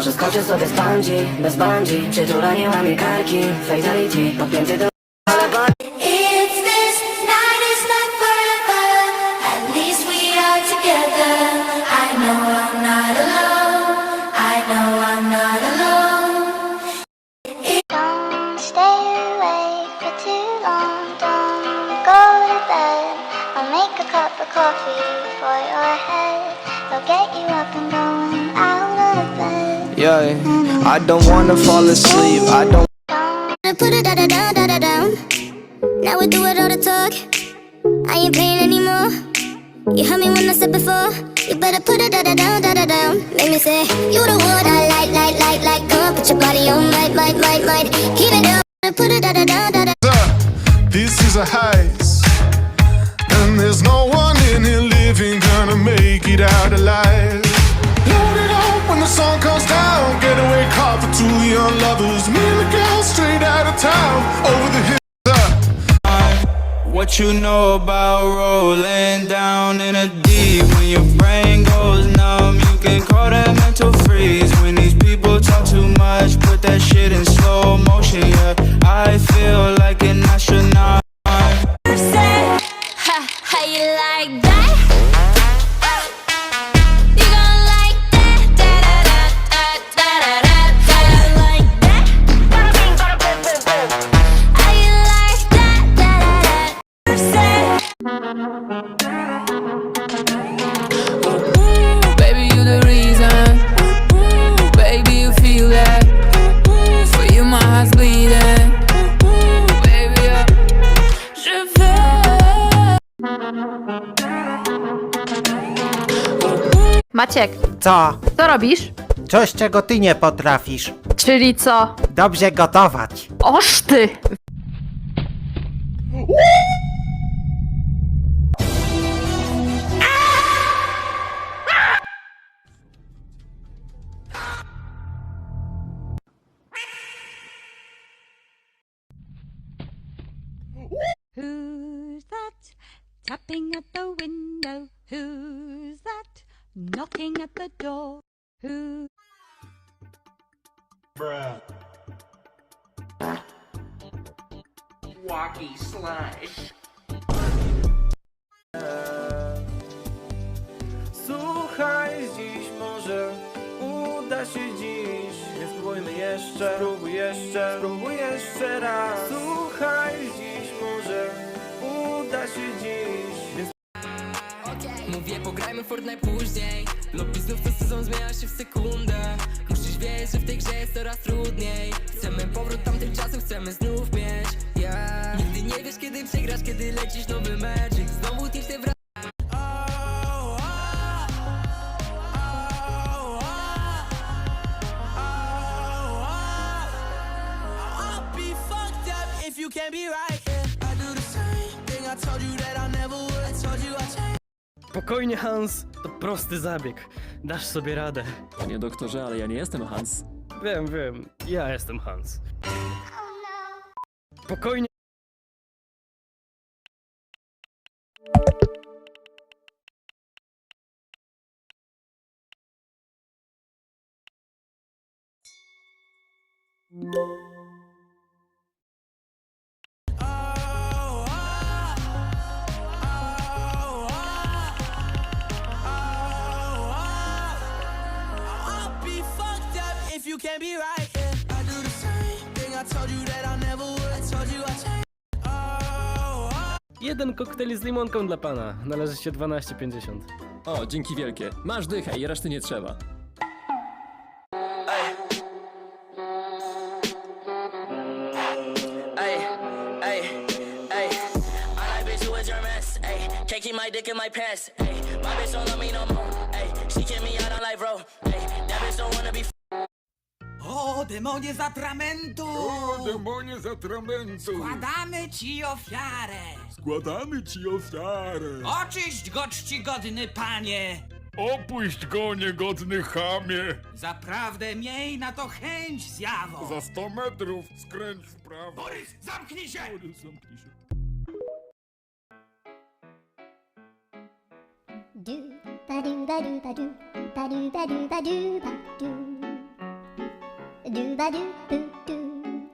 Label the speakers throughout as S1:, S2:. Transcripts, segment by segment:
S1: Może skoczę sobie z bungee, bez bungee Przytulanie łamie karki, fatality Podpięty do
S2: If this night is not forever, at least we are together. I know I'm not alone. I know I'm not alone.
S3: Don't stay awake for too long. Don't go to bed. I'll make a cup of coffee for your head. I'll get you up and going out of bed.
S4: Yeah, I don't wanna fall asleep. I don't.
S3: I put it da da da da da down. Now we do it all the talk. I ain't playing anymore. You heard me when I said before. You better put it da da down da da down. Make me say you the one I like like like like. Come on, put your body on, might might might might. Keep it up. Put it da da da da da.
S5: This is a heist, and there's no one in here living gonna make it out alive. Load it up when the sun comes down. Getaway car for two young lovers. Me and the girl straight out of town, over the hills.
S4: What you know about rolling down in a deep? When your brain goes numb, you can call that mental freeze. When these people talk too much, put that shit in slow motion. Yeah, I feel like an astronaut.
S3: Ha, how you like that?
S6: Maciek,
S7: Co?
S6: co robisz?
S7: Coś, czego ty nie potrafisz.
S6: Czyli co?
S7: Dobrze gotować.
S6: Oż ty!
S8: Tapping at the window? Who's that knocking at the door? Who?
S4: Słuchaj dziś, może uda się dziś. Nie spróbujmy jeszcze, spróbuj jeszcze, spróbuj jeszcze raz. Słuchaj
S9: Mówię, pograjmy Fortnite później. Lobby znów co sezon zmienia się w sekundę. Musisz wiedzieć, że w tej grze jest coraz trudniej
S10: Spokojnie, Hans, to prosty zabieg. Dasz sobie radę.
S11: Panie doktorze, ale ja nie jestem Hans.
S10: Wiem, wiem, ja jestem Hans. Spokojnie. Jeden koktajl z limonką dla pana. Należy się 12,50.
S11: O, dzięki wielkie. Masz dychę i reszty nie trzeba.
S4: Ay, ay, ay. I like bitch who. Ay, can't keep my dick in my pants. Ay, my bitch don't love me no more. Ay, she kick me out on life, bro. Ay, that bitch don't wanna be.
S9: O, demonie z atramentu!
S5: Demonie z atramentu,
S9: Składamy ci ofiarę!
S5: składamy ci ofiarę.
S9: Oczyść go, czcigodny panie!
S5: Opuść go, niegodny chamie.
S9: Zaprawdę miej na to chęć zjawo!
S5: Za 100 metrów skręć w prawo.
S9: Borys, zamknij się!
S5: Borys, zamknij się.
S3: Do ba do ba do ba do ba do ba do ba do ba do.
S12: Do ba do boo doo.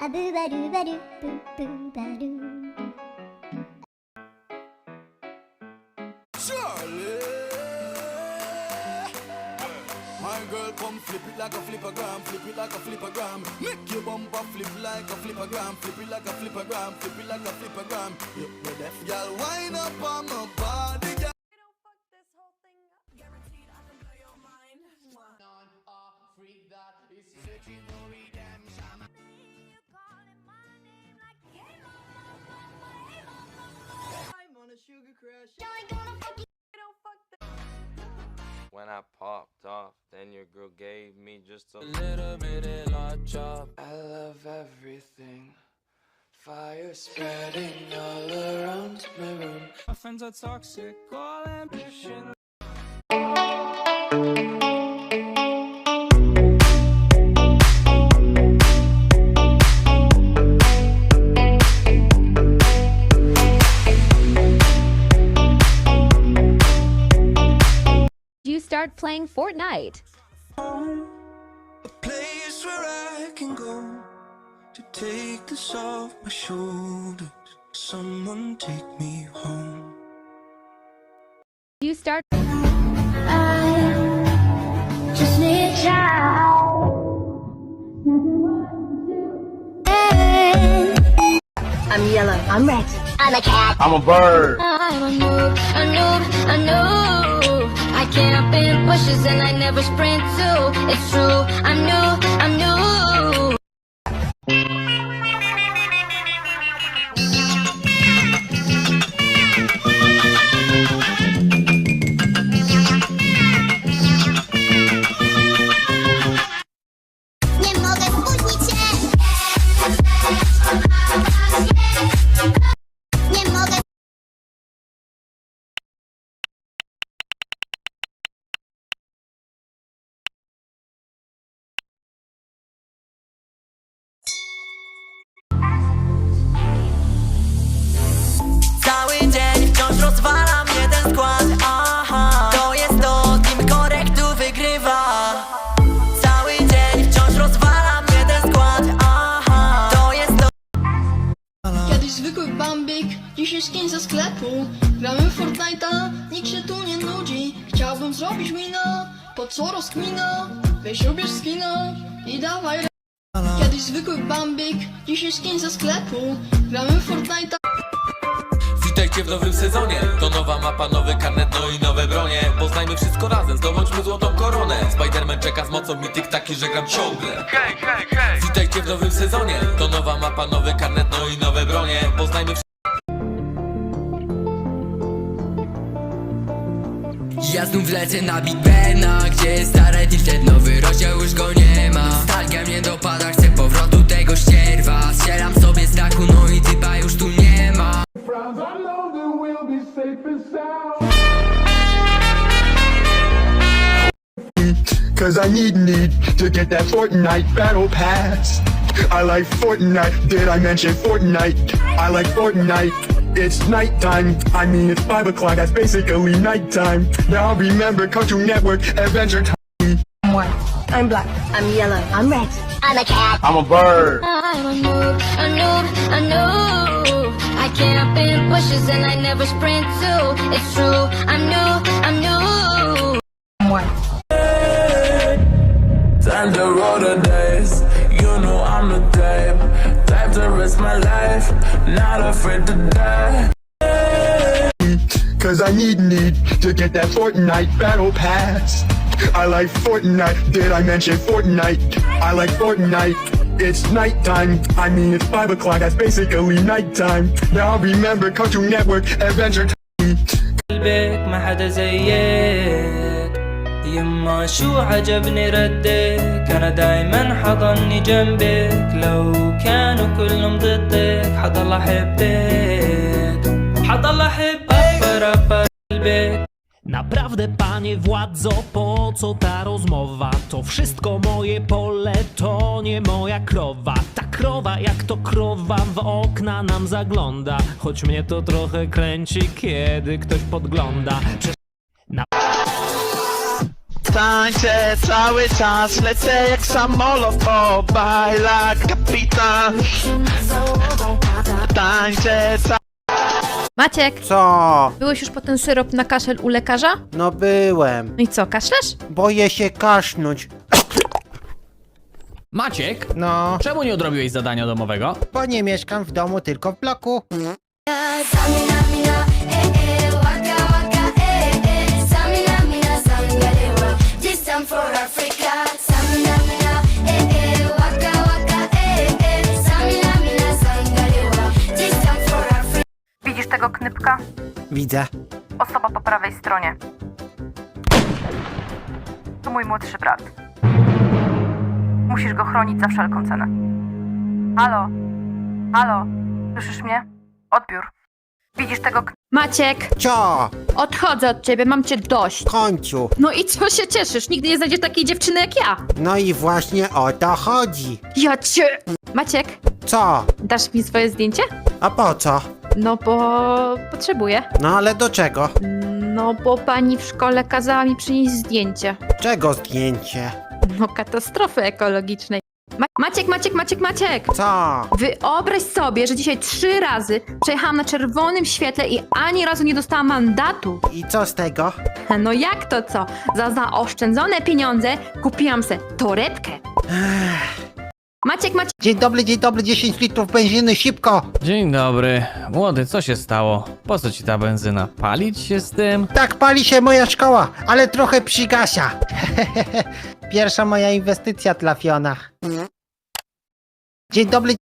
S12: A boo ba doo ba doo boo boo ba doo.
S13: My girl, come flip it like a flippergram, flip it like a flippergram. Make your bumper flip like a flippergram, flip it like a flippergram, flip it like a flippergram. You you deaf, girl, wind up on my body, girl.
S1: When I popped off, then your girl gave me just a
S13: little bit of lot chop. I love everything. Fire spreading all around my room. My friends are toxic, all ambition. My shoulders. Someone take me home.
S8: You start.
S12: Just need you.
S14: I'm yellow. I'm red.
S12: I'm a cat.
S15: I'm a bird.
S16: I'm a noob, a noob, a noob. I can't bushes and I never sprint too. It's true, I'm new, I'm new.
S17: Dzisiaj skin ze sklepu Gramy w Fortnite'a, nikt się tu nie nudzi. Chciałbym zrobić wina, po co rozkmina? Weź ubierz skina i dawaj Kiedyś zwykły bambik, dzisiaj skin ze sklepu Gramy w Fortnite'a.
S18: Witajcie w nowym sezonie. To nowa mapa, nowy karnet, no i nowe bronie. Poznajmy wszystko razem, zdobądźmy złotą koronę. Spiderman czeka z mocą mi taki, że gram ciągle. Hej, hej, hej. Witajcie w nowym sezonie. To nowa mapa, nowy karnet, no i nowe bronie
S17: Ja znów lecę na Big Bena Gdzie jest stare tilted, nowy rozdział już go nie ma Nostalgia mnie dopada, chcę powrotu tego ścierwa Strzelam sobie z dachu, no i typa już tu nie ma
S15: Cause I need need to get that Fortnite battle pass. I like Fortnite. Did I mention Fortnite? I like Fortnite. It's nighttime. I mean, it's 5 o'clock. That's basically nighttime. Now remember Cartoon Network Adventure Time.
S14: I'm white. I'm black. I'm yellow. I'm red.
S12: I'm a cat.
S15: I'm a bird.
S16: I'm a noob, a noob, a noob. I can't up in bushes and I never sprint too. It's true, I'm new, I'm new.
S14: I'm white.
S13: Time to roll the dice. You know I'm the type. Type to risk my life. Not afraid to die.
S15: Cause I need need to get that Fortnite battle pass. I like Fortnite. Did I mention Fortnite? I like Fortnite. It's nighttime. I mean, it's 5 o'clock. That's basically nighttime. Now remember Cartoon Network Adventure Time.
S17: يما شو عجبني ردك انا دايما حضني جنبك لو كانوا كلهم ضدك حضل احبك حضل احبك برا قلبك
S19: Naprawdę, panie władzo, po co ta rozmowa? To wszystko moje pole, to nie moja krowa. Ta krowa, jak to krowa, w okna nam zagląda. Choć mnie to trochę kręci, kiedy ktoś podgląda. Przecież
S10: Tańczę cały czas, lecę jak samolot po bajla kapitan Tańczę cały
S6: Maciek,
S7: Co?
S6: byłeś już po ten syrop na kaszel u lekarza?
S7: No byłem.
S6: No i co, kaszlesz?
S7: Boję się kasznąć.
S10: Maciek,
S7: No,
S10: czemu nie odrobiłeś zadania domowego?
S7: bo nie mieszkam w domu, tylko w bloku.
S16: Samina, mina, eh, eh,
S8: knypka?
S7: Widzę.
S8: Osoba po prawej stronie. To mój młodszy brat. Musisz go chronić za wszelką cenę. Halo? Halo? Słyszysz mnie? Odbiór. Widzisz tego kn...
S6: Maciek,
S7: Co?
S6: odchodzę od ciebie, mam cię dość.
S7: W końcu.
S6: No i co się cieszysz? Nigdy nie znajdziesz takiej dziewczyny jak ja.
S7: No i właśnie o to chodzi.
S6: Ja cię... Maciek,
S7: Co?
S6: dasz mi swoje zdjęcie?
S7: A po co?
S6: No bo potrzebuję.
S7: No ale do czego?
S6: No bo pani w szkole kazała mi przynieść zdjęcie.
S7: Czego zdjęcie?
S6: No katastrofy ekologicznej. Ma Maciek, Maciek, Maciek, Maciek!
S7: Co?
S6: Wyobraź sobie, że dzisiaj trzy razy przejechałam na czerwonym świetle i ani razu nie dostałam mandatu.
S7: I co z tego?
S6: No jak to co? Za zaoszczędzone pieniądze kupiłam se torebkę. Maciek, Maciek,
S7: Dzień dobry, dzień dobry, 10 litrów benzyny, szybko!
S10: Dzień dobry. Młody, co się stało? Po co ci ta benzyna? Palić się z tym?
S7: Tak pali się moja szkoła, ale trochę przygasia. Pierwsza moja inwestycja trafiona. Dzień dobry,